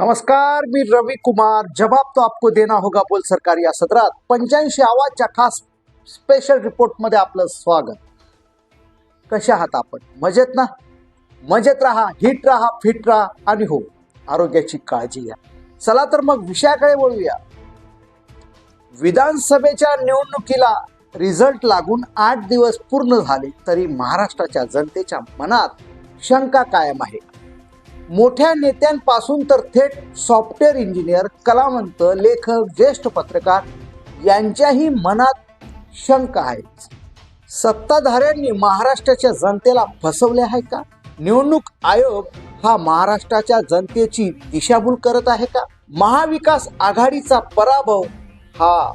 नमस्कार मी रवी कुमार. जवाब तो आपको देना होगा बोल सरकार या सत्रात पंच्याऐंशी आवाजच्या खास स्पेशल रिपोर्टमध्ये आपलं स्वागत. कशा आहात आपण? मजेत ना? मजेत राहा हिट राहा फिट राहा आणि हो आरोग्याची काळजी घ्या. चला तर मग विषयाकडे वळूया. विधानसभेच्या निवडणुकीला रिझल्ट लागून आठ दिवस पूर्ण झाले तरी महाराष्ट्राच्या जनतेच्या मनात शंका कायम आहे. मोठ्या नेत्यांपासून तर थेट सॉफ्टवेअर इंजिनियर कलावंत लेखक ज्येष्ठ पत्रकार यांच्याही मनात शंका आहेत सत्ताधाऱ्यांनी महाराष्ट्राच्या जनतेला फसवले आहे का? निवडणूक आयोग हा महाराष्ट्राच्या जनतेची दिशाभूल करत आहे का? महाविकास आघाडीचा पराभव हा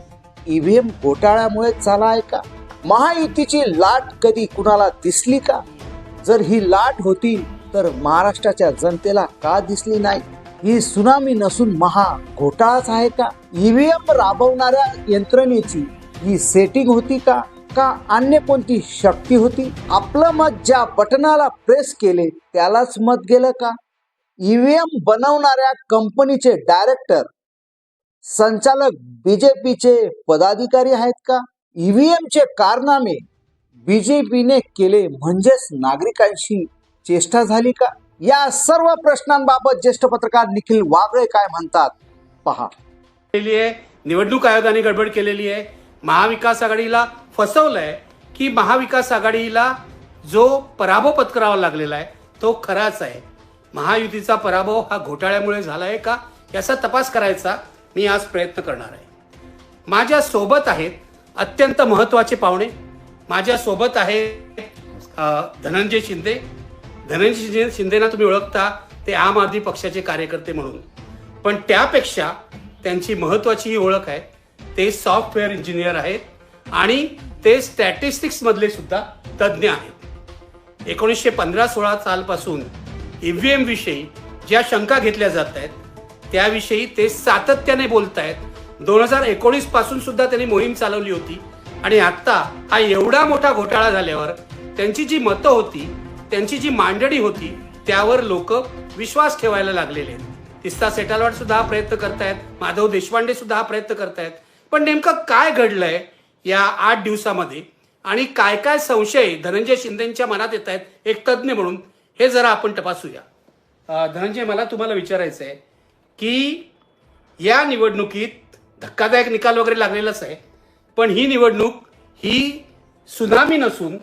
ईव्हीएम घोटाळ्यामुळे झाला आहे का? महायुतीची लाट कधी कुणाला दिसली का? जर ही लाट होती तर महाराष्ट्राच्या जनतेला का दिसली नाही? ही सुनामी नसून महा घोटाळाच आहे का? ईव्हीएम राबवणाऱ्या यंत्रणेची ही सेटिंग होती का? का अन्य कोणती शक्ती होती? आपलं मत ज्या बटनाला प्रेस केले त्यालाच मत गेलं का? ईव्हीएम बनवणाऱ्या कंपनीचे डायरेक्टर संचालक बीजेपीचे पदाधिकारी आहेत का? ईव्हीएमचे कारनामे बीजेपीने केले म्हणजेच नागरिकांशी चेष्टा झाली का? या सर्व प्रश्नांबाबत ज्येष्ठ पत्रकार निखिल वागळे काय म्हणतात? पहा. केलेली आहे. निवडणूक आयोगाने गडबड केलेली आहे. महाविकास आघाडीला फसवलंय की महाविकास आघाडीला जो पराभव पत्करावा लागलेला आहे तो खराच आहे. महायुतीचा पराभव हा घोटाळ्यामुळे झाला आहे का? याचा तपास करायचा मी आज प्रयत्न करणार आहे. माझ्या सोबत आहेत अत्यंत महत्त्वाचे पाहुणे. माझ्या सोबत आहे धनंजय शिंदे. धनंजय शिंदे शिंदेना तुम्ही ओळखता ते आम आदमी पक्षाचे कार्यकर्ते म्हणून. पण त्यापेक्षा त्यांची महत्त्वाची ही ओळख आहे ते सॉफ्टवेअर इंजिनियर आहेत आणि ते स्टॅटिस्टिक्समधले सुद्धा तज्ज्ञ आहेत. एकोणीसशे पंधरा सोळा सालपासून व्ही एमविषयी ज्या शंका घेतल्या जात आहेत त्याविषयी ते सातत्याने बोलत आहेत दोन हजार एकोणीसपासून सुद्धा त्यांनी मोहीम चालवली होती आणि आत्ता हा एवढा मोठा घोटाळा झाल्यावर त्यांची जी मतं होती त्यांची जी मांडणी होती त्यावर लोक विश्वास ठेवायला लागलेले आहेत. तिस्ता सेटालवाड सुद्धा हा प्रयत्न करतायत माधव देशपांडे सुद्धा हा प्रयत्न करतायत. पण नेमकं काय घडलंय या आठ दिवसामध्ये? आणि काय काय संशय धनंजय शिंदेच्या मनात येत आहेत एक तज्ज्ञ म्हणून? हे जरा आपण तपासूया. धनंजय मला तुम्हाला विचारायचं आहे की या निवडणुकीत धक्कादायक निकाल वगैरे लागलेलाच आहे पण ही निवडणूक ही सुनामी नसून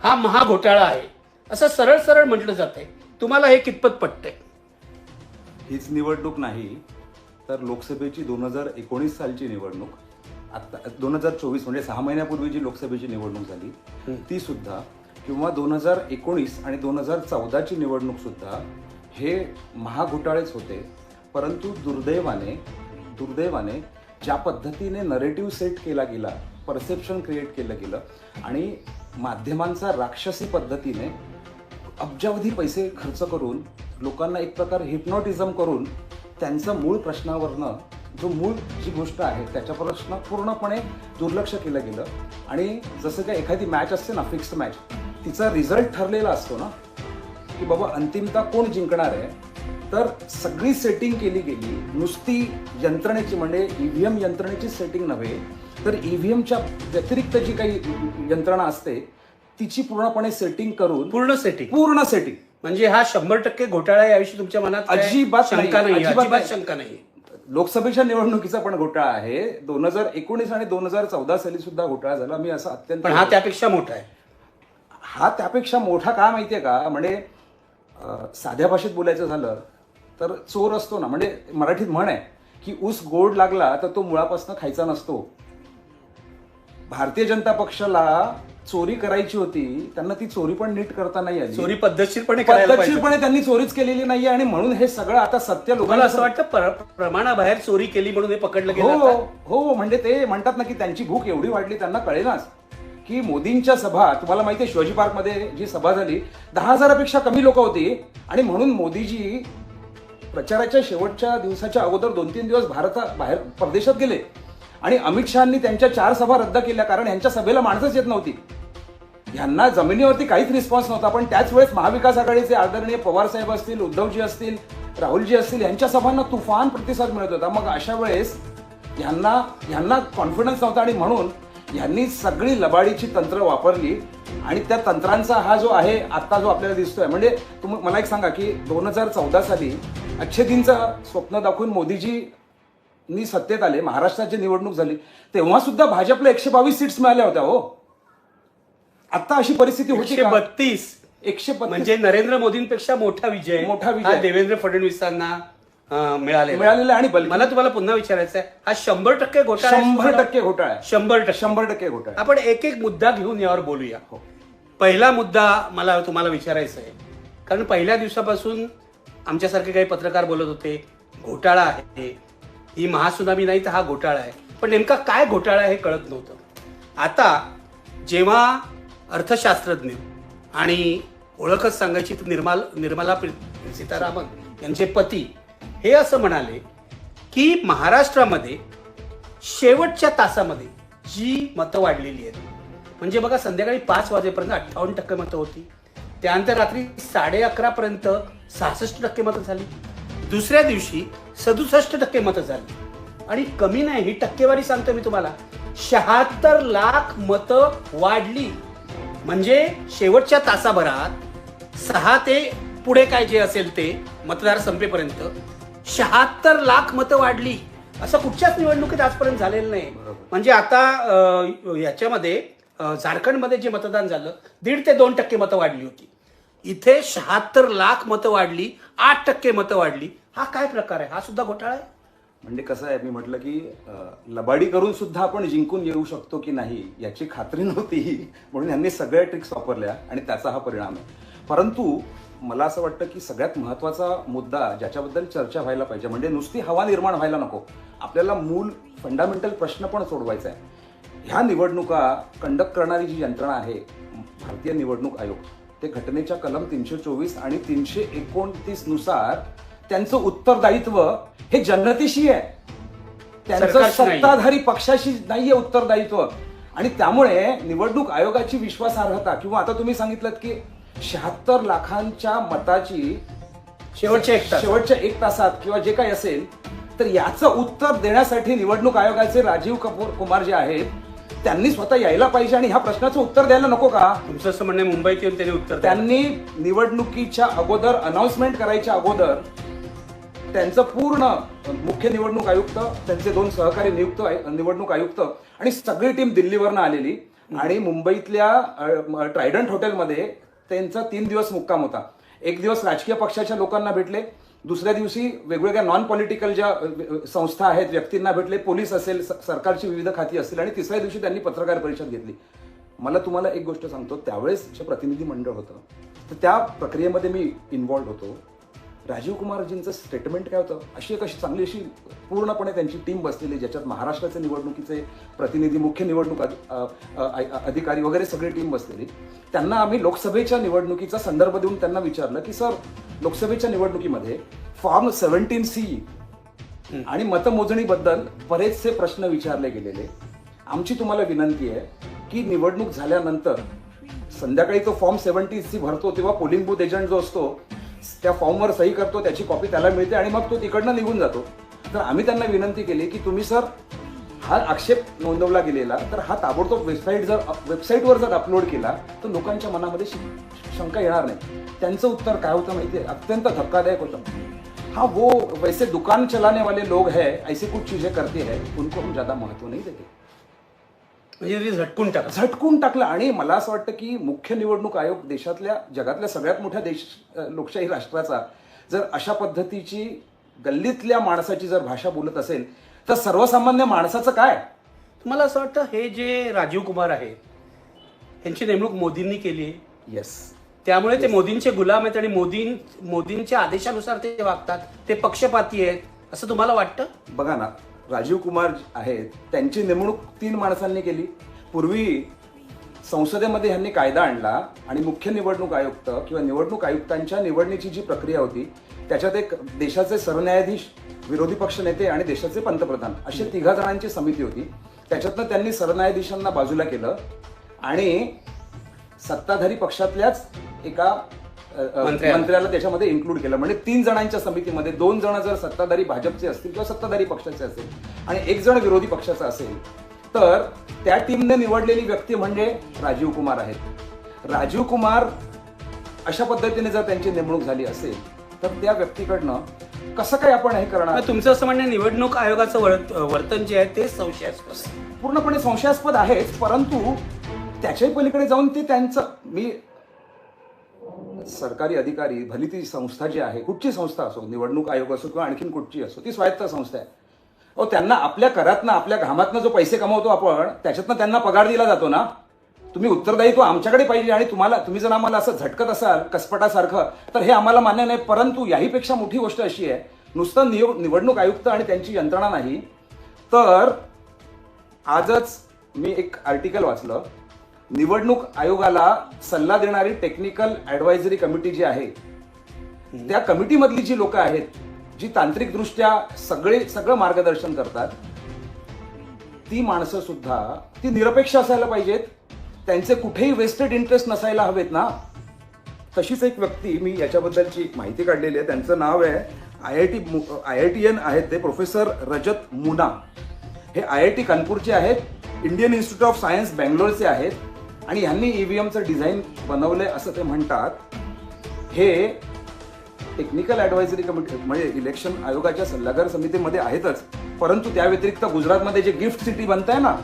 हा महाघोटाळा आहे. असं सरळ सरळ म्हटलं जात आहे तुम्हाला हे कितपत पटतंय? हीच निवडणूक नाही तर लोकसभेची दोन हजार एकोणीस सालची निवडणूक आता दोन हजार चोवीस म्हणजे सहा महिन्यापूर्वी जी लोकसभेची निवडणूक झाली ती सुद्धा किंवा दोन हजार एकोणीस आणि दोन हजार चौदाची निवडणूक सुद्धा हे महाघोटाळेच होते. परंतु दुर्दैवाने दुर्दैवाने ज्या पद्धतीने नरेटिव्ह सेट केला गेला परसेप्शन क्रिएट केलं गेलं आणि माध्यमांचा राक्षसी पद्धतीने अब्जावधी पैसे खर्च करून लोकांना एक प्रकार हिप्नॉटिझम करून त्यांचं मूळ प्रश्नावरनं जो मूळ जी गोष्ट आहे त्याच्या प्रश्न पूर्णपणे दुर्लक्ष केलं गेलं. आणि जसं काय एखादी मॅच असते ना फिक्स्ड मॅच तिचा रिझल्ट ठरलेला असतो ना की बाबा अंतिमता कोण जिंकणार आहे? तर सगळी सेटिंग केली गेली नुसती यंत्रणेची म्हणजे ईव्हीएम यंत्रणेची सेटिंग नव्हे तर ईव्हीएमच्या व्यतिरिक्त जी काही यंत्रणा असते तिची पूर्णपणे सेटिंग करून पूर्ण सेटिंग पूर्ण सेटिंग म्हणजे हा शंभर टक्के घोटाळा याविषयी तुमच्या मनात काय अजिबात शंका नाही, नाही अजिबात अजिबात नाही. शंका नाही लोकसभेच्या निवडणुकीचा पण घोटाळा आहे. दोन हजार एकोणीस आणि दोन हजार चौदा साली सुद्धा घोटाळा झाला. मी असं अत्यंत पण हा त्यापेक्षा मोठा आहे. हा त्यापेक्षा मोठा का माहितीये का? म्हणजे अं, साध्या भाषेत बोलायचं झालं तर चोर असतो ना. म्हणजे मराठीत म्हण आहे की ऊस गोड लागला तर तो मुळापासून खायचा नसतो. भारतीय जनता पक्षाला चोरी करायची होती त्यांना ती चोरी पण नीट करता नाही आली. चोरी पद्धतशीरपणे करायला पाहिजे. पद्धतशीरपणे त्यांनी चोरीच केलेली नाहीये आणि म्हणून हे सगळं आता सत्य तुम्हाला असं लोकांना वाटतं पर- प्रमाणाबाहेर चोरी केली म्हणून हे पकडलं हो गेलं आता? हो म्हणजे ते म्हणतात ना की त्यांची भूक एवढी वाढली त्यांना कळेनाच. की मोदींच्या सभा तुम्हाला माहिती आहे शिवाजी पार्कमध्ये जी सभा झाली दहा हजारापेक्षा कमी लोक होती आणि म्हणून मोदीजी प्रचाराच्या शेवटच्या दिवसाच्या अगोदर दोन तीन दिवस भारता बाहेर परदेशात गेले. आणि अमित शहानी त्यांच्या चार सभा रद्द केल्या कारण यांच्या सभेला माणसंच येत नव्हती. यांना जमिनीवरती काहीच रिस्पॉन्स नव्हता. पण त्याच वेळेस महाविकास आघाडीचे आदरणीय पवार साहेब असतील उद्धवजी असतील राहुलजी असतील यांच्या सभांना तुफान प्रतिसाद मिळत होता. मग अशा वेळेस यांना यांना कॉन्फिडन्स नव्हता आणि म्हणून यांनी सगळी लबाडीची तंत्र वापरली आणि त्या तंत्रांचा हा जो आहे आत्ता जो आपल्याला दिसतोय. म्हणजे तुम्ही मला एक सांगा की दोन हजार चौदा साली अच्छे दिनचं स्वप्न दाखवून मोदीजी नी सत्तेत आले महाराष्ट्राची निवडणूक झाली. तेव्हा सुद्धा भाजपला एकशे बावीस सीट्स मिळाल्या होत्या हो. आता अशी परिस्थिती होती एकशे का? बत्तीस एकशे बत्तीस म्हणजे नरेंद्र मोदींपेक्षा मोठा विजय मोठा विजय. हा देवेंद्र फडणवीसांना अं, मिळालेला मिळालेलं आणि मला तुम्हाला पुन्हा विचारायचं आहे हा शंभर टक्के घोटाळा आहे शंभर? टक्के घोटाळा आहे. शंभर टक्के शंभर टक्के घोटाळा. आपण एक एक मुद्दा घेऊन यावर बोलूया हो. पहिला मुद्दा मला तुम्हाला विचारायचा आहे कारण पहिल्या दिवसापासून आमच्यासारखे काही पत्रकार बोलत होते घोटाळा आहे ही महासुनामी नाही तर हा घोटाळा आहे पण नेमका काय घोटाळा आहे हे कळत नव्हतं आता जेव्हा अर्थशास्त्रज्ञ आणि ओळखच सांगायची तर निर्माल निर्मला सीतारामन यांचे पती हे असं म्हणाले की महाराष्ट्रामध्ये शेवटच्या तासामध्ये जी मतं वाढलेली आहेत म्हणजे बघा संध्याकाळी पाच वाजेपर्यंत अठ्ठावन्न टक्के मतं होती त्यानंतर रात्री साडे अकरापर्यंत सहासष्ट टक्के मतं झाली दुसऱ्या दिवशी सदुसष्ट टक्के मतं झाली. आणि कमी नाही ही टक्केवारी सांगतो मी तुम्हाला शहात्तर लाख मतं वाढली. म्हणजे शेवटच्या तासाभरात सहा ते पुढे काय जे असेल ते मतदार संपेपर्यंत शहात्तर लाख मतं वाढली. असं कुठच्याच निवडणुकीत आजपर्यंत झालेलं नाही. म्हणजे आता याच्यामध्ये झारखंडमध्ये जे मतदान झालं दीड ते दोन टक्के मतं वाढली होती. इथे शहात्तर लाख मतं वाढली आठ टक्के मतं वाढली. हा काय प्रकार आहे? हा सुद्धा घोटाळा आहे? म्हणजे कसं आहे मी म्हटलं की लबाडी करून सुद्धा आपण जिंकून येऊ शकतो की नाही याची खात्री नव्हती. म्हणून यांनी सगळ्या ट्रिक्स वापरल्या आणि त्याचा हा परिणाम आहे. परंतु मला असं वाटतं की सगळ्यात महत्त्वाचा मुद्दा ज्याच्याबद्दल चर्चा व्हायला पाहिजे म्हणजे नुसती हवा निर्माण व्हायला नको. आपल्याला मूल फंडामेंटल प्रश्न पण सोडवायचा आहे. ह्या निवडणुका कंडक्ट करणारी जी यंत्रणा आहे भारतीय निवडणूक आयोग ते घटनेच्या कलम तीनशे चोवीस आणि तीनशे एकोणतीसनुसार त्यांचं उत्तरदायित्व हे जनतेशी आहे त्यांचं. सत्ताधारी पक्षाशी नाहीये उत्तरदायित्व आणि त्यामुळे निवडणूक आयोगाची विश्वासार्हता किंवा आता तुम्ही सांगितलं की शहात्तर लाखांच्या मताची शेवटच्या एक शेवटच्या एक तासात किंवा जे काही असेल तर याचं उत्तर देण्यासाठी निवडणूक आयोगाचे राजीव कपूर कुमार जे आहेत त्यांनी स्वतः यायला पाहिजे आणि ह्या प्रश्नाचं उत्तर द्यायला नको का तुमचं असं म्हणणं मुंबईत येऊन त्यांनी उत्तर. त्यांनी निवडणुकीच्या अगोदर अनाउन्समेंट करायच्या अगोदर त्यांचं पूर्ण मुख्य निवडणूक आयुक्त त्यांचे दोन सहकारी नियुक्त निवडणूक आयुक्त आणि सगळी टीम दिल्लीवरनं आलेली. आणि मुंबईतल्या ट्रायडंट हॉटेलमध्ये त्यांचा तीन दिवस मुक्काम होता. एक दिवस राजकीय पक्षाच्या लोकांना भेटले दुसऱ्या दिवशी वेगवेगळ्या नॉन पॉलिटिकल ज्या संस्था आहेत व्यक्तींना भेटले पोलीस असेल स- सरकारची विविध खाती असतील आणि तिसऱ्या दिवशी त्यांनी पत्रकार परिषद घेतली. मला तुम्हाला एक गोष्ट सांगतो त्यावेळेस जे प्रतिनिधी मंडळ होतं. तर त्या प्रक्रियेमध्ये मी इन्व्हॉल्ड होतो. राजीव कुमारजींचं स्टेटमेंट काय होतं? अशी एक अशी चांगली अशी पूर्णपणे त्यांची टीम बसलेली ज्याच्यात महाराष्ट्राचे निवडणुकीचे प्रतिनिधी मुख्य निवडणूक अधिकारी वगैरे सगळी टीम बसलेली. त्यांना आम्ही लोकसभेच्या निवडणुकीचा संदर्भ देऊन त्यांना विचारलं की सर लोकसभेच्या निवडणुकीमध्ये फॉर्म सेव्हन्टीन सी आणि मतमोजणीबद्दल बरेचसे प्रश्न विचारले गेलेले. आमची तुम्हाला विनंती आहे की निवडणूक झाल्यानंतर संध्याकाळी तो फॉर्म सेव्हन्टी सी भरतो तेव्हा पोलिंग बूथ एजंट जो असतो त्या फॉर्मवर सही करतो त्याची कॉपी त्याला मिळते आणि मग तो तिकडनं निघून जातो. तर आम्ही त्यांना विनंती केली की तुम्ही सर हा आक्षेप नोंदवला गेलेला तर हा ताबडतोब वेबसाईट जर वेबसाईटवर जर अपलोड केला तर लोकांच्या मनामध्ये शंका येणार नाही. त्यांचं उत्तर काय होतं माहिती आहे अत्यंत धक्कादायक होतं. हाँ वो वैसे दुकान चलाने वाले लोग हैं ऐसी कुछ चीजें करते हैं उनको हम ज्यादा महत्त्व नहीं देते. म्हणजे ते झटकून टाका झटकून टाकलं आणि मला असं वाटतं की मुख्य निवडणूक आयोग देशातल्या जगातल्या सगळ्यात मोठ्या देश लोकशाही राष्ट्राचा जर अशा पद्धतीची गल्लीतल्या माणसाची जर भाषा बोलत असेल तर सर्वसामान्य माणसाचं काय? तुम्हाला असं वाटतं हे जे राजीव कुमार आहेत यांची नेमणूक मोदींनी केली आहे? येस त्यामुळे ते मोदींचे गुलाम आहेत आणि मोदी मोदींच्या आदेशानुसार ते वागतात ते पक्षपाती आहेत असं तुम्हाला वाटतं? बघा ना राजीव कुमार आहेत त्यांची नेमणूक तीन माणसांनी केली. पूर्वी संसदेमध्ये ह्यांनी कायदा आणला आणि मुख्य निवडणूक आयुक्त किंवा निवडणूक आयुक्तांच्या निवडणुकीची जी प्रक्रिया होती त्याच्यात एक देशाचे सरन्यायाधीश विरोधी पक्ष नेते आणि देशाचे पंतप्रधान अशी तिघा जणांची समिती होती. त्याच्यातनं त्यांनी सरन्यायाधीशांना बाजूला केलं आणि सत्ताधारी पक्षातल्याच एका मंत्र्याला. मंत्र्याला त्याच्यामध्ये इन्क्लूड केलं. म्हणजे तीन जणांच्या समितीमध्ये दोन जण जर सत्ताधारी भाजपचे असतील किंवा सत्ताधारी पक्षाचे असेल आणि एक जण विरोधी पक्षाचा असेल तर त्या टीमने निवडलेली व्यक्ती म्हणजे राजीव कुमार आहेत. राजीव कुमार अशा पद्धतीने जर त्यांची नेमणूक झाली असेल तर त्या व्यक्तीकडनं कसं काय आपण हे करणार? तुमचं असं म्हणणं निवडणूक आयोगाचं वर्त- वर्तन जे आहे ते संशयास्पद. पूर्णपणे संशयास्पद आहेच परंतु त्याच्याही पलीकडे जाऊन ते त्यांचं मी सरकारी अधिकारी भली ती संस्था जी आहे कुठची संस्था असो निवडणूक आयोग असो किंवा आणखीन कुठची असो ती स्वायत्त संस्था आहे. अहो त्यांना आपल्या करातनं आपल्या घामातनं जो पैसे कमवतो आपण त्याच्यातनं त्यांना पगार दिला जातो ना? तुम्ही उत्तरदायित्व आमच्याकडे पाहिजे आणि तुम्हाला तुम्ही जर आम्हाला असं झटकत असाल कसपटासारखं तर हे आम्हाला मान्य नाही परंतु याहीपेक्षा मोठी गोष्ट अशी आहे नुसतं निव निवडणूक आयुक्त आणि त्यांची यंत्रणा नाही तर आजच मी एक आर्टिकल वाचलं. निवडणूक आयोगाला सल्ला देणारी टेक्निकल ऍडवायझरी कमिटी जी आहे त्या कमिटीमधली जी लोक आहेत जी तांत्रिकदृष्ट्या सगळे सगळं मार्गदर्शन करतात ती माणसं सुद्धा ती निरपेक्ष असायला पाहिजेत. त्यांचे कुठेही वेस्टेड इंटरेस्ट नसायला हवेत ना. तशीच एक व्यक्ती मी याच्याबद्दलची एक माहिती काढलेली आहे. त्यांचं नाव आहे I I T I I T N आहेत ते प्रोफेसर रजत मुना. हे आय आय टी कानपूरचे आहेत. इंडियन इन्स्टिट्यूट ऑफ सायन्स बँगलोरचे आहेत. आणि ह्यांनी ईव्हीएमचं डिझाईन बनवलंय असं ते म्हणतात. हे टेक्निकल ॲडवायझरी कमिटी म्हणजे इलेक्शन आयोगाच्या सल्लागार समितीमध्ये आहेतच. परंतु त्या व्यतिरिक्त गुजरातमध्ये जे गिफ्ट सिटी बनत आहे ना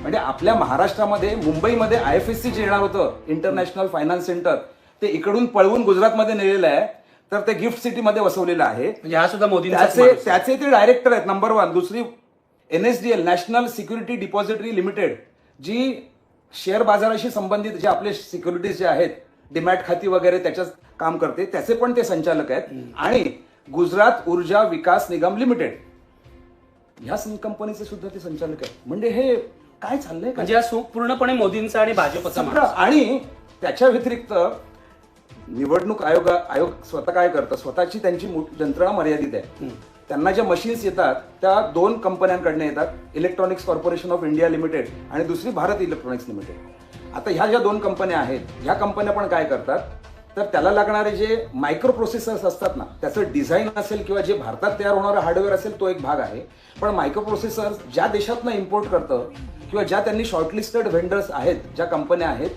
म्हणजे आपल्या महाराष्ट्रामध्ये मुंबईमध्ये आय एफ एस सी येणार होतं इंटरनॅशनल फायनान्स सेंटर ते इकडून पळवून गुजरातमध्ये नेलेलं आहे. तर ते गिफ्ट सिटीमध्ये वसवलेलं आहे. म्हणजे हा सुद्धा मोदींचा त्याचे त्याचे ते डायरेक्टर आहेत नंबर वन दुसरी N S D L national security depository limited जी शेअर बाजाराशी संबंधित जे आपले सिक्युरिटीज जे आहेत डिमॅट खाती वगैरे त्याच्यात काम करते त्याचे पण ते संचालक आहेत. आणि गुजरात ऊर्जा विकास निगम लिमिटेड ह्या कंपनीचे सुद्धा ते संचालक आहेत. म्हणजे हे काय चाललंय का? म्हणजे हा सु- पूर्णपणे मोदींचा आणि भाजपचा. आणि त्याच्या व्यतिरिक्त निवडणूक आयोग आयोग स्वतः काय करतं? स्वतःची त्यांची यंत्रणा मर्यादित आहे. त्यांना ज्या मशीन्स येतात त्या दोन कंपन्यांकडनं येतात electronics corporation of India limited आणि दुसरी भारत इलेक्ट्रॉनिक्स लिमिटेड आता ह्या ज्या दोन कंपन्या आहेत ह्या कंपन्या पण काय करतात? तर त्याला लागणारे जे मायक्रो प्रोसेसर्स असतात ना त्याचं डिझाईन असेल किंवा जे भारतात तयार होणारं हार्डवेअर असेल तो एक भाग आहे. पण मायक्रो प्रोसेसर्स ज्या देशातनं इम्पोर्ट करतं किंवा ज्या त्यांनी शॉर्टलिस्टेड व्हेंडर्स आहेत ज्या कंपन्या आहेत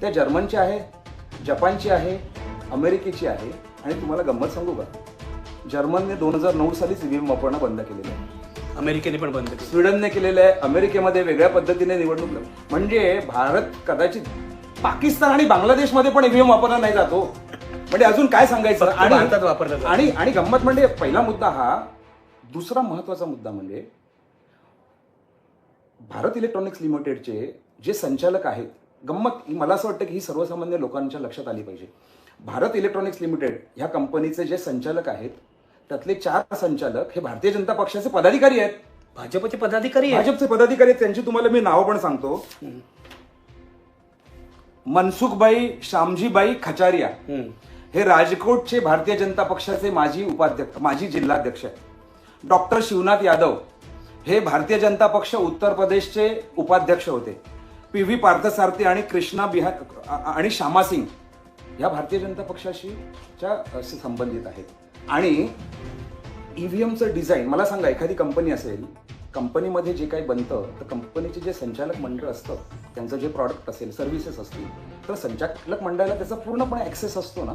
त्या जर्मनच्या आहे जपानची आहे अमेरिकेची आहे. आणि तुम्हाला गंमत सांगू का? जर्मनने दोन हजार नऊ सालीच ईव्हीएम वापरणं बंद केलेलं आहे. अमेरिकेने पण बंद केलं स्वीडनने केलेलं आहे. अमेरिकेमध्ये वेगळ्या पद्धतीने निवडणूक म्हणजे भारत कदाचित पाकिस्तान आणि बांगलादेशमध्ये पण ईव्हीएम वापरला नाही जातो. म्हणजे अजून काय सांगायचं? फक्त भारतात वापरला जातो. आणि आणि गंमत म्हणजे पहिला मुद्दा हा दुसरा महत्त्वाचा मुद्दा म्हणजे भारत इलेक्ट्रॉनिक्स लिमिटेडचे जे संचालक आहेत गंमत मला असं वाटतं की ही सर्वसामान्य लोकांच्या लक्षात आली पाहिजे. भारत इलेक्ट्रॉनिक्स लिमिटेड ह्या कंपनीचे जे संचालक आहेत त्यातले चार संचालक हे भारतीय जनता पक्षाचे पदाधिकारी आहेत. भाजपचे पदाधिकारी भाजपचे पदाधिकारी आहेत, त्यांची तुम्हाला मी नावं पण सांगतो. मनसुखबाई श्यामजीबाई खचारिया. हे राजकोटचे भारतीय जनता पक्षाचे माजी उपाध्यक्ष माजी जिल्हाध्यक्ष आहेत. डॉक्टर शिवनाथ यादव हे भारतीय जनता पक्ष उत्तर प्रदेशचे उपाध्यक्ष होते. पी व्ही पार्थसारथी आणि कृष्णा बिहार आणि श्यामा सिंग या भारतीय जनता पक्षाशी च्या असे संबंधित आहेत. आणि ईव्हीएमचं डिझाईन मला सांगा एखादी कंपनी असेल कंपनीमध्ये जे काही बनतं तर कंपनीचे जे संचालक मंडळ असतं त्यांचं जे प्रॉडक्ट असेल सर्व्हिसेस असतील तर संचालक मंडळाला त्याचा पूर्णपणे ऍक्सेस असतो ना.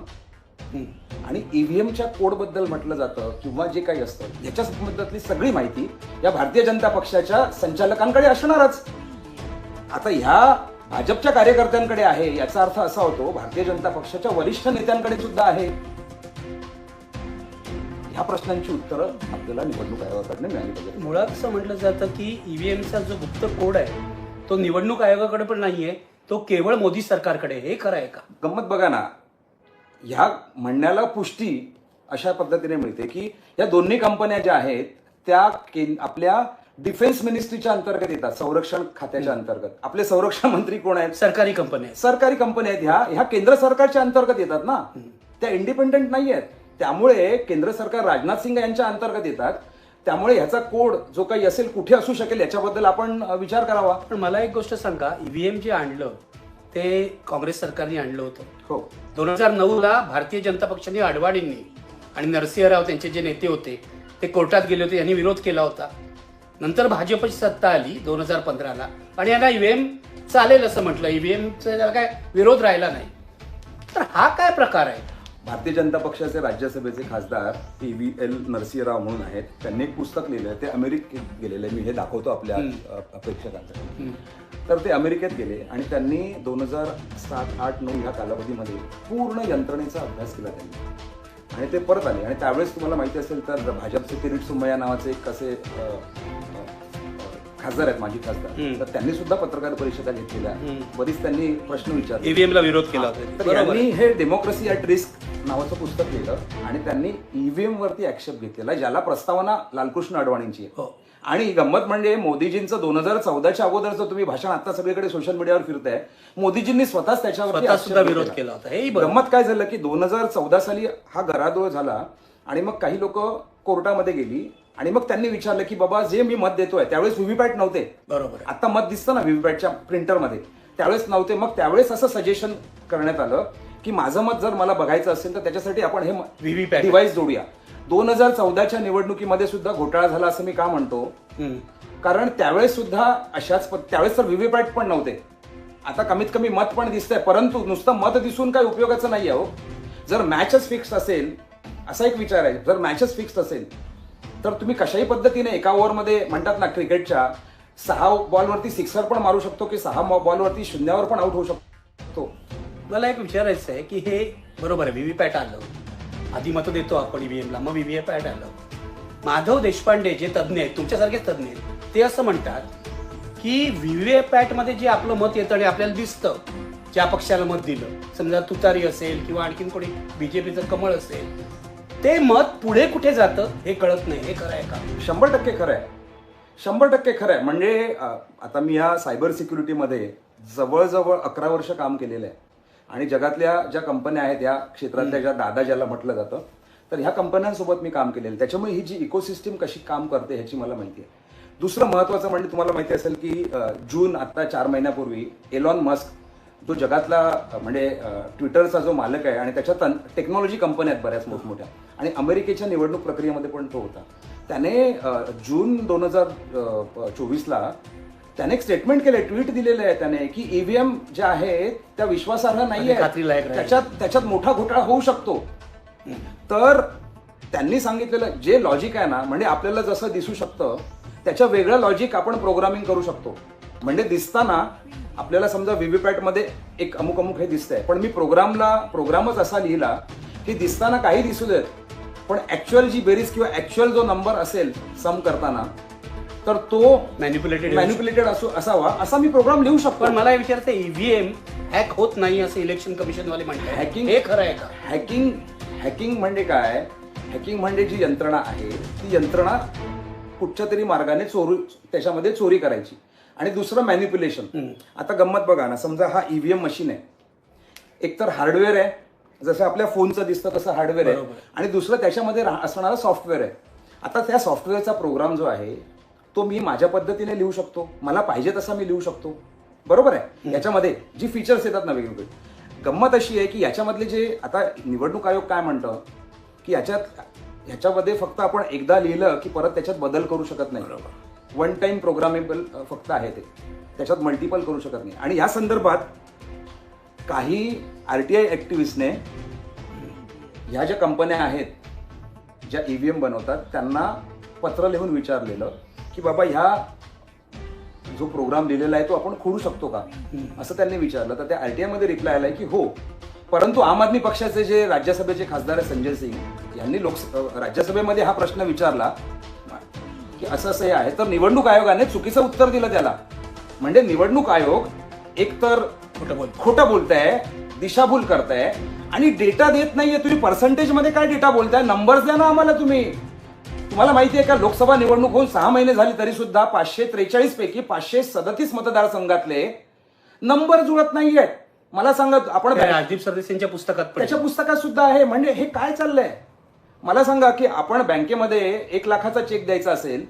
आणि ईव्हीएमच्या कोडबद्दल म्हटलं जातं किंवा जे काही असतं याच्या संबंधातली सगळी माहिती या भारतीय जनता पक्षाच्या संचालकांकडे असणारच. आता ह्या भाजपच्या कार्यकर्त्यांकडे आहे याचा अर्थ असा होतो भारतीय जनता पक्षाच्या वरिष्ठ नेत्यांकडे सुद्धा आहे. ह्या प्रश्नांची उत्तरं आपल्याला निवडणूक आयोगाकडनं मिळाली पाहिजे मुळात असं म्हटलं जातं की ईव्हीएमचा जो गुप्त कोड आहे तो निवडणूक आयोगाकडे पण नाहीये तो केवळ मोदी सरकारकडे आहे. हे खरं आहे का? गंमत बघा ना. ह्या म्हणण्याला पुष्टी अशा पद्धतीने मिळते की या दोन्ही कंपन्या ज्या आहेत त्या कें- आपल्या डिफेन्स मिनिस्ट्रीच्या अंतर्गत येतात संरक्षण खात्याच्या अंतर्गत. आपले संरक्षण मंत्री कोण आहेत? सरकारी कंपनी आहे सरकारी कंपन्या आहेत. ह्या ह्या केंद्र सरकारच्या अंतर्गत येतात ना. त्या इंडिपेंडेंट नाही आहेत त्यामुळे केंद्र सरकार राजनाथ सिंग यांच्या अंतर्गत येतात. त्यामुळे ह्याचा कोड जो काही असेल कुठे असू शकेल याच्याबद्दल आपण विचार करावा. पण मला एक गोष्ट सांगा ईव्हीएम जे आणलं ते काँग्रेस सरकारने आणलं होतं. हो. दोन हजार नऊ ला भारतीय जनता पक्षाने आडवाडींनी आणि नरसिंहराव त्यांचे जे नेते होते ते कोर्टात गेले होते यांनी विरोध केला होता. नंतर भाजपची सत्ता आली दोन हजार पंधराला आणि यांना ईव्हीएम चालेल असं म्हटलं. ईव्हीएमचा काय विरोध राहिला नाही. तर हा काय प्रकार आहे? भारतीय जनता पक्षाचे राज्यसभेचे खासदार पी व्ही एल नरसिंहराव म्हणून आहेत. त्यांनी एक पुस्तक लिहिलं ते अमेरिकेत गेलेले. मी हे दाखवतो आपल्या अ, प्रेक्षकांसाठी तर ते अमेरिकेत गेले आणि त्यांनी दोन हजार सात आठ नऊ ह्या कालावधीमध्ये पूर्ण यंत्रणेचा अभ्यास केला त्यांनी. आणि ते परत आले. आणि त्यावेळेस तुम्हाला माहिती असेल तर भाजपचे किरीट सुमय्या नावाचे एक अ, खासदार आहेत माजी खासदार. तर त्यांनी सुद्धा पत्रकार परिषदा घेतलेल्या. बरीच त्यांनी प्रश्न विचारले. विरोध केला. तर यांनी हे डेमोक्रेसी ॲट रिस्क नावाचं पुस्तक लिहिलं आणि त्यांनी ईव्हीएम वरती आक्षेप घेतलेला ज्याला प्रस्तावना लालकृष्ण अडवाणींची आहे. हो. आणि गंमत म्हणजे मोदीजींचं दोन हजार चौदाच्या अगोदरचं तुम्ही भाषण आता सगळीकडे सोशल मीडियावर फिरताय. मोदीजींनी स्वतःच त्याच्यावरती स्वतः आक्षेप सुद्धा विरोध. केला होता. हेही बरोबर गंमत काय झालं की दोन हजार चौदा साली हा गरादोळ झाला आणि मग काही लोक कोर्टामध्ये गेली आणि मग त्यांनी विचारलं की बाबा जे मी मत देतोय त्यावेळेस व्हीव्हीपॅट नव्हते. बरोबर. आहे. आता मत दिसतं ना व्हीव्हीपॅटच्या प्रिंटरमध्ये त्यावेळेस नव्हते. मग त्यावेळेस असं सजेशन करण्यात आलं की माझं मत जर मला बघायचं असेल तर त्याच्यासाठी आपण हे VVPAT. डिव्हाइस जोडूया. दोन हजार चौदाच्या निवडणुकीमध्ये सुद्धा घोटाळा झाला असं मी का म्हणतो. कारण त्यावेळेस सुद्धा अशाच त्यावेळेस तर व्हीव्हीपॅट पण नव्हते. आता कमीत कमी मत पण दिसतंय परंतु नुसतं मत दिसून काही उपयोगाचं नाही हो. जर मॅचच फिक्स असेल असा एक विचार आहे जर मॅचच फिक्स असेल तर तुम्ही कशाही पद्धतीने एका ओव्हरमध्ये म्हणतात ना क्रिकेटच्या सहा बॉलवरती सिक्सर पण मारू शकतो की सहा बॉलवरती शून्यावर पण आउट होऊ शकतो. मला एक विचारायचं आहे की हे बरोबर आहे व्हीव्हीपॅट आलं. आधी मतं देतो आपण ईव्हीएमला मग व्हीव्हीपॅट आलं. माधव देशपांडे जे तज्ज्ञ आहेत तुमच्यासारखेच तज्ज्ञ आहेत ते असं म्हणतात की व्हीव्हीपॅटमध्ये जे आपलं मत येतं आणि आपल्याला दिसतं ज्या पक्षाला मत दिलं समजा तुतारी असेल किंवा आणखीन कोणी बीजेपीचं कमळ असेल ते मत पुढे कुठे जातं हे कळत नाही हे खरं आहे का? शंभर टक्के खरं आहे. शंभर टक्के खरं आहे. म्हणजे आता मी ह्या सायबर सिक्युरिटीमध्ये जवळजवळ अकरा वर्ष काम केलेलं आहे. आणि जगातल्या ज्या कंपन्या आहेत या क्षेत्रातल्या ज्या दादा ज्याला म्हटलं जातं तर ह्या कंपन्यांसोबत मी काम केलेलं. त्याच्यामुळे ही जी इकोसिस्टीम कशी काम करते ह्याची मला माहिती आहे. दुसरं महत्त्वाचं म्हणजे तुम्हाला माहिती असेल की जून आता चार महिन्यापूर्वी एलॉन मस्क जो जगातला म्हणजे ट्विटरचा जो मालक आहे आणि त्याच्या तन टेक्नॉलॉजी कंपन्या आहेत बऱ्याच मोठमोठ्या आणि अमेरिकेच्या निवडणूक प्रक्रियेमध्ये पण तो होता. त्याने जून दोन हजार चोवीसला त्याने एक स्टेटमेंट केलंय ट्विट दिलेलं आहे त्याने की ईव्हीएम जे आहेत त्या विश्वासार्ह नाही आहे. त्याच्यात त्याच्यात मोठा घोटाळा होऊ शकतो. तर त्यांनी सांगितलेलं जे लॉजिक आहे ना म्हणजे आपल्याला जसं दिसू शकतं त्याच्या वेगळं लॉजिक आपण प्रोग्रामिंग करू शकतो. म्हणजे दिसताना आपल्याला समजा व्हीव्हीपॅटमध्ये एक अमुक अमुक हे दिसतंय. पण मी प्रोग्रामला प्रोग्रामच असा लिहिला की दिसताना काही दिसू देत पण ऍक्च्युअल जी बेरीज किंवा ऍक्च्युअल जो नंबर असेल सम करताना तर तो मॅन्युप्युलेटेड मॅन्युप्युलेटेड असो असावा. असा मी प्रोग्राम लिहू शकतो. पण मला विचारते ईव्हीएम हॅक होत नाही असं इलेक्शन कमिशन वाले म्हणतात Hacking- हे खरं आहे का? हॅकिंग हॅकिंग म्हणजे काय? हॅकिंग म्हणजे जी यंत्रणा आहे ती यंत्रणा कुठच्या तरी मार्गाने चोरू त्याच्यामध्ये चोरी करायची. आणि दुसरं मॅन्युप्युलेशन. आता गंमत बघा ना. समजा हा ईव्हीएम मशीन आहे. एक तर हार्डवेअर आहे. जसं आपल्या फोनचं दिसतं तसं हार्डवेअर आहे. आणि दुसरं त्याच्यामध्ये असणारं सॉफ्टवेअर आहे. आता त्या सॉफ्टवेअरचा प्रोग्राम जो आहे तो मी माझ्या पद्धतीने लिहू शकतो मला पाहिजे तसा मी लिहू शकतो. बरोबर आहे? याच्यामध्ये जी फीचर्स येतात ना वेगवेगळे. गंमत अशी आहे की याच्यामधले जे आता निवडणूक आयोग काय म्हणतं की याच्यात ह्याच्यामध्ये फक्त आपण एकदा लिहिलं की परत त्याच्यात बदल करू शकत नाही. वन टाइम प्रोग्रामेबल फक्त आहे ते. त्याच्यात मल्टिपल करू शकत नाही. आणि या संदर्भात काही आर टी आय ॲक्टिव्हिस्टने ह्या ज्या कंपन्या आहेत ज्या ई व्ही एम बनवतात त्यांना पत्र लिहून विचारलेलं की बाबा ह्या जो प्रोग्राम लिहिलेला आहे तो आपण खोडू शकतो का? असं त्यांनी विचारलं. तर त्या आरटीआयमध्ये रिप्लाय आलाय की हो. परंतु आम आदमी पक्षाचे जे राज्यसभेचे खासदार आहे संजय सिंग यांनी लोक राज्यसभेमध्ये हा प्रश्न विचारला की असं असं हे आहे. तर निवडणूक आयोगाने चुकीचं उत्तर दिलं त्याला. म्हणजे निवडणूक आयोग एकतर खोटं बोल खोटं बोलताय दिशाभूल करताय आणि डेटा देत नाहीये. तुम्ही पर्सेंटेजमध्ये काय डेटा बोलताय? नंबर्स द्या ना आम्हाला तुम्ही. तुम्हाला माहिती आहे का लोकसभा निवडणूक होऊन सहा महिने झाले तरी सुद्धा पाचशे त्रेचाळीस पैकी पाचशे सदतीस मतदारसंघातले नंबर जुळत नाहीयेत. मला सांगा आपण राजदीप सरदेसाईंच्या पुस्तकात त्याच्या पुस्तकात सुद्धा आहे. म्हणजे हे काय चाललंय? मला सांगा की आपण बँकेमध्ये एक लाखाचा चेक द्यायचा असेल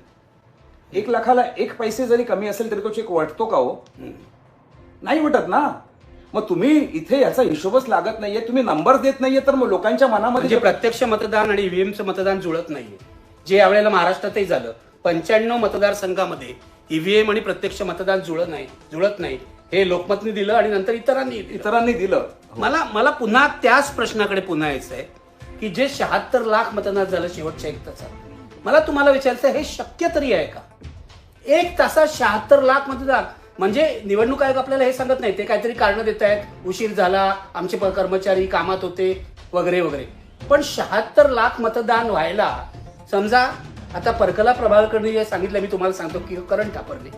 एक लाखाला एक पैसे जरी कमी असेल तरी तो चेक वाटतो का हो? नाही वाटत ना. मग तुम्ही इथे याचा हिशोबच लागत नाहीये. तुम्ही नंबर देत नाहीये तर मग लोकांच्या मनामध्ये म्हणजे प्रत्यक्ष मतदान आणि ईव्हीएमचं मतदान जुळत नाहीये. जे यावेळेला महाराष्ट्रातही झालं. पंच्याण्णव मतदारसंघामध्ये ईव्हीएम आणि प्रत्यक्ष मतदान जुळत नाही जुळत नाही. हे लोकमतने दिलं आणि नंतर इतरांनी. इतरांनी दिलं. मला मला पुन्हा त्याच प्रश्नाकडे पुन्हा यायचं आहे की जे शहात्तर लाख मतदान झालं शेवटच्या एक तासात. मला तुम्हाला विचारायचं हे शक्य तरी आहे का? एक तासात शहात्तर लाख मतदान म्हणजे निवडणूक आयोग आपल्याला हे सांगत नाही ते काहीतरी कारण देत आहेत. उशीर झाला आमचे कर्मचारी कामात होते वगैरे वगैरे. पण शहात्तर लाख मतदान व्हायला समजा आता परकला प्रभाकरने जे सांगितलं मी तुम्हाला सांगतो की करंट वापरणे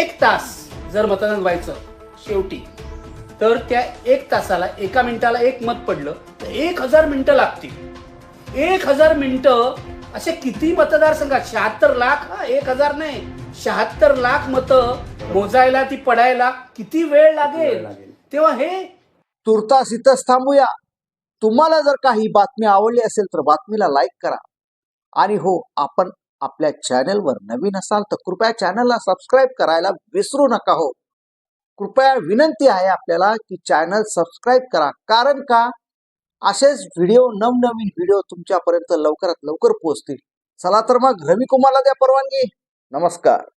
एक तास जर मतदान व्हायचं शेवटी तर त्या एक तासाला एका मिनिटाला एक मत पडलं तर एक हजार मिनिटं लागतील. एक हजार मिनिटं असे किती मतदारसंघात? शहात्तर लाख? हा एक हजार नाही. शहात्तर लाख मतं मोजायला ती पडायला किती वेळ लागेल. तेव्हा हे तुर्तास इथंच थांबूया. तुम्हाला जर काही बातमी आवडली असेल तर बातमीला लाईक करा. आणि हो आपण आपल्या चॅनलवर नवीन असाल तर कृपया चॅनलला सबस्क्राईब करायला विसरू नका हो. कृपया विनंती आहे आपल्याला की चॅनल सबस्क्राईब करा. कारण का? असेच व्हिडिओ नवनवीन व्हिडिओ तुमच्यापर्यंत लवकरात लवकर पोहोचतील. चला तर मग रवी कुमारला द्या परवानगी. नमस्कार.